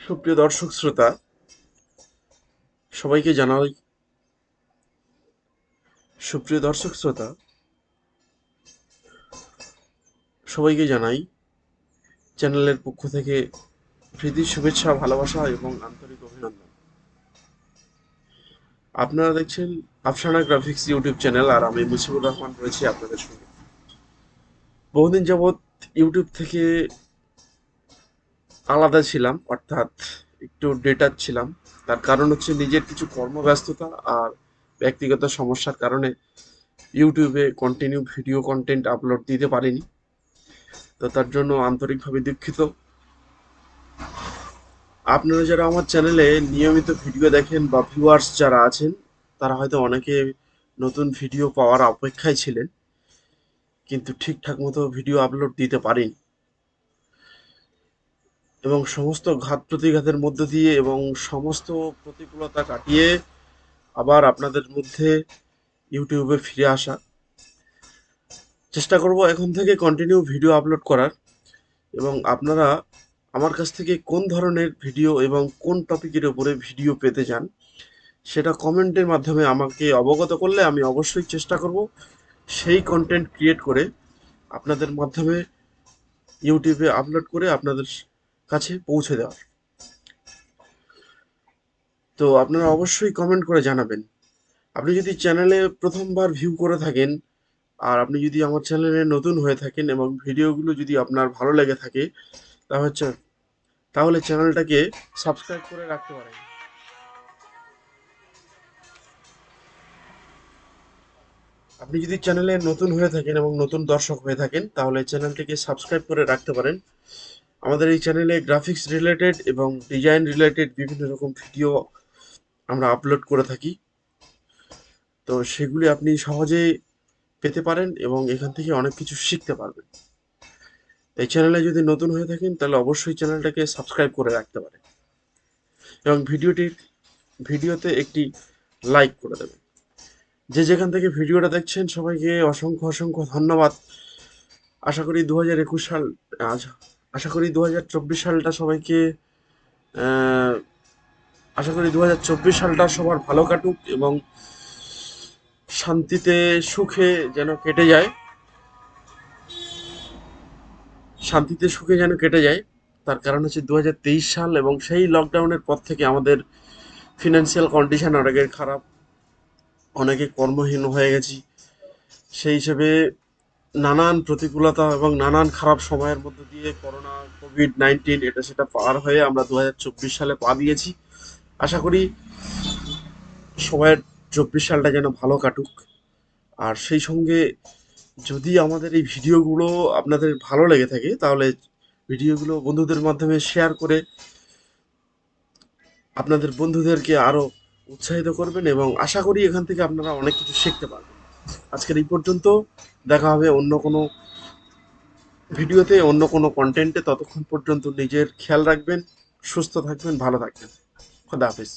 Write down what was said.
সুপ্রিয় দর্শক শ্রোতা, সবাইকে জানাই সুপ্রিয় দর্শক শ্রোতা, সবাইকে জানাই চ্যানেলের পক্ষ থেকে প্রীতির শুভেচ্ছা, ভালোবাসা এবং আন্তরিক অভিনন্দন। আপনারা দেখছেন আফসানা গ্রাফিক্স ইউটিউব চ্যানেল আর আমি মুজিবুর রহমান রয়েছি আপনাদের সঙ্গে। বহুদিন যাবৎ ইউটিউব থেকে আলাদা ছিলাম, অর্থাৎ একটু ডেটার ছিলাম। তার কারণ হচ্ছে নিজের কিছু কর্মব্যস্ততা আর ব্যক্তিগত সমস্যার কারণে ইউটিউবে কন্টিনিউ ভিডিও কন্টেন্ট আপলোড দিতে পারিনি। তো তার জন্য আন্তরিকভাবে দুঃখিত। আপনারা যারা আমার চ্যানেলে নিয়মিত ভিডিও দেখেন বা ভিউয়ার্স যারা আছেন, তারা হয়তো অনেকে নতুন ভিডিও পাওয়ার অপেক্ষায় ছিলেন, কিন্তু ঠিকঠাক মতো ভিডিও আপলোড দিতে পারিনি। এবং সমস্ত ঘাত প্রতিঘাতের মধ্য দিয়ে এবং সমস্ত প্রতিকূলতা কাটিয়ে আবার আপনাদের মধ্যে ইউটিউবে ফিরে আসা। চেষ্টা করব এখন থেকে কন্টিনিউ ভিডিও আপলোড করার এবং আপনারা আমার কাছ থেকে কোন ধরনের ভিডিও এবং কোন টপিকের উপরে ভিডিও পেতে চান, সেটা কমেন্টের মাধ্যমে আমাকে অবগত করলে আমি অবশ্যই চেষ্টা করব সেই কন্টেন্ট ক্রিয়েট করে আপনাদের মাধ্যমে ইউটিউবে আপলোড করে আপনাদের কাছে পৌঁছে দেওয়ার তো আপনারা অবশ্যই কমেন্ট করে জানাবেন। আপনি যদি চ্যানেলে প্রথমবার ভিউ করে থাকেন, আর আপনি যদি আমার চ্যানেলে নতুন হয়ে থাকেন এবং ভিডিওগুলো যদি আপনার ভালো লেগে থাকে, তা হচ্ছে, তাহলে চ্যানেলটাকে সাবস্ক্রাইব করে রাখতে পারেন। আপনি যদি চ্যানেলে নতুন হয়ে থাকেন এবং নতুন দর্শক হয়ে থাকেন, তাহলে চ্যানেলটিকে সাবস্ক্রাইব করে রাখতে পারেন। আমাদের এই চ্যানেলে গ্রাফিক্স রিলেটেড এবং ডিজাইন রিলেটেড বিভিন্ন রকম ভিডিও আমরা আপলোড করে থাকি। তো সেগুলি আপনি সহজে পেতে পারেন এবং এখান থেকে অনেক কিছু শিখতে পারবেন। এই চ্যানেলে যদি নতুন হয়ে থাকেন, তাহলে অবশ্যই চ্যানেলটাকে সাবস্ক্রাইব করে রাখতে পারেন এবং ভিডিওটির ভিডিওতে একটি লাইক করে দেবেন। যে যেখান থেকে ভিডিওটা দেখছেন, সবাইকে অসংখ্য অসংখ্য ধন্যবাদ। আশা করি দু হাজার একুশ সাল আজ আশা করি দু হাজার চব্বিশ সালটা সবাইকে আশা করি দু হাজার চব্বিশ সালটা সবার ভালো কাটুক এবং শান্তিতে, সুখে যেন কেটে যায়। শান্তিতে, সুখে যেন কেটে যায়। তার কারণ হচ্ছে দু হাজার তেইশ সাল এবং সেই লকডাউনের পর থেকে আমাদের ফিনান্সিয়াল কন্ডিশন অনেকের খারাপ, অনেকে কর্মহীন হয়ে গেছি। সেই হিসেবে নানান প্রতিকূলতা এবং নানান খারাপ সময়ের মধ্যে দিয়ে করোনা কোভিড নাইন্টিন এটা সেটা পার হয়ে আমরা দু হাজার চব্বিশ সালে পা দিয়েছি। আশা করি সবাই চব্বিশ সালটা যেন ভালো কাটুক। আর সেই সঙ্গে যদি আমাদের এই ভিডিওগুলো আপনাদের ভালো লেগে থাকে, তাহলে ভিডিওগুলো বন্ধুদের মাধ্যমে শেয়ার করে আপনাদের বন্ধুদেরকে আরও উৎসাহিত করবেন এবং আশা করি এখান থেকে আপনারা অনেক কিছু শিখতে পারবেন। আজকের এই পর্যন্ত। দেখা হবে অন্য কোনো ভিডিওতে, অন্য কোনো কন্টেন্টে ততক্ষণ পর্যন্ত নিজের খেয়াল রাখবেন, সুস্থ থাকবেন, ভালো থাকবেন। খোদা হাফিজ।